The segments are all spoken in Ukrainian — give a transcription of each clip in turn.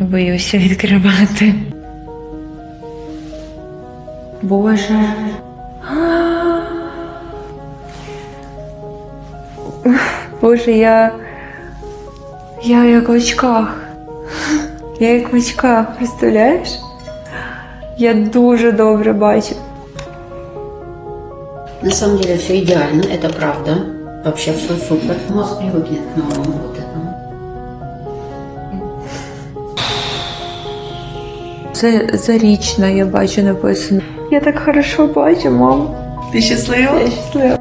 Я боюся відкривати. Боже. Боже, я. Я як в очках. Я як в очках, представляєш? Я дуже добре бачу. На самом деле все идеально, это правда. Вообще все супер. Мозг привыкнет к новому вот Це зарічна, я бачу написано. Я так хорошо бачу, мам. Ти щаслива? Я щаслива.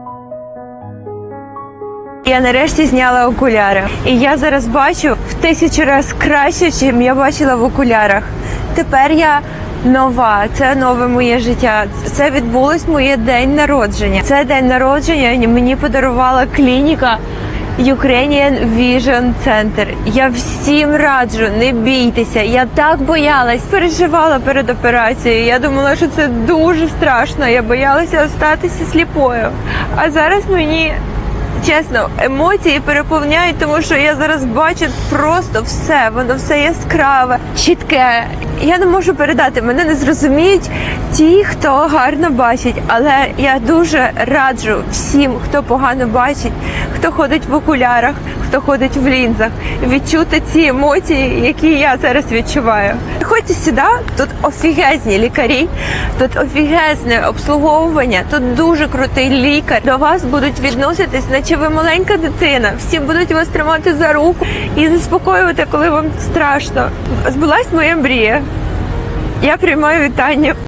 Я нарешті зняла окуляри, і я зараз бачу в тисячу разів краще, ніж я бачила в окулярах. Тепер я нова, це нове моє життя. Це відбулось моє день народження. Це день народження мені подарувала клініка. Ukrainian Vision Center. Я всім раджу, не бійтеся. Я так боялась, переживала перед операцією. Я думала, що це дуже страшно. Я боялася остатися сліпою. А зараз мені Чесно, емоції переповняють, тому що я зараз бачу просто все, воно все яскраве, чітке. Я не можу передати, мене не зрозуміють ті, хто гарно бачить. Але я дуже раджу всім, хто погано бачить, хто ходить в окулярах, хто ходить в лінзах, відчути ці емоції, які я зараз відчуваю. Приходьте сюди, тут офігезні лікарі, тут офігезне обслуговування, тут дуже крутий лікар. До вас будуть відноситись, наче ви маленька дитина. Всі будуть вас тримати за руку і заспокоювати, коли вам страшно. Збулась моя мрія. Я приймаю вітання.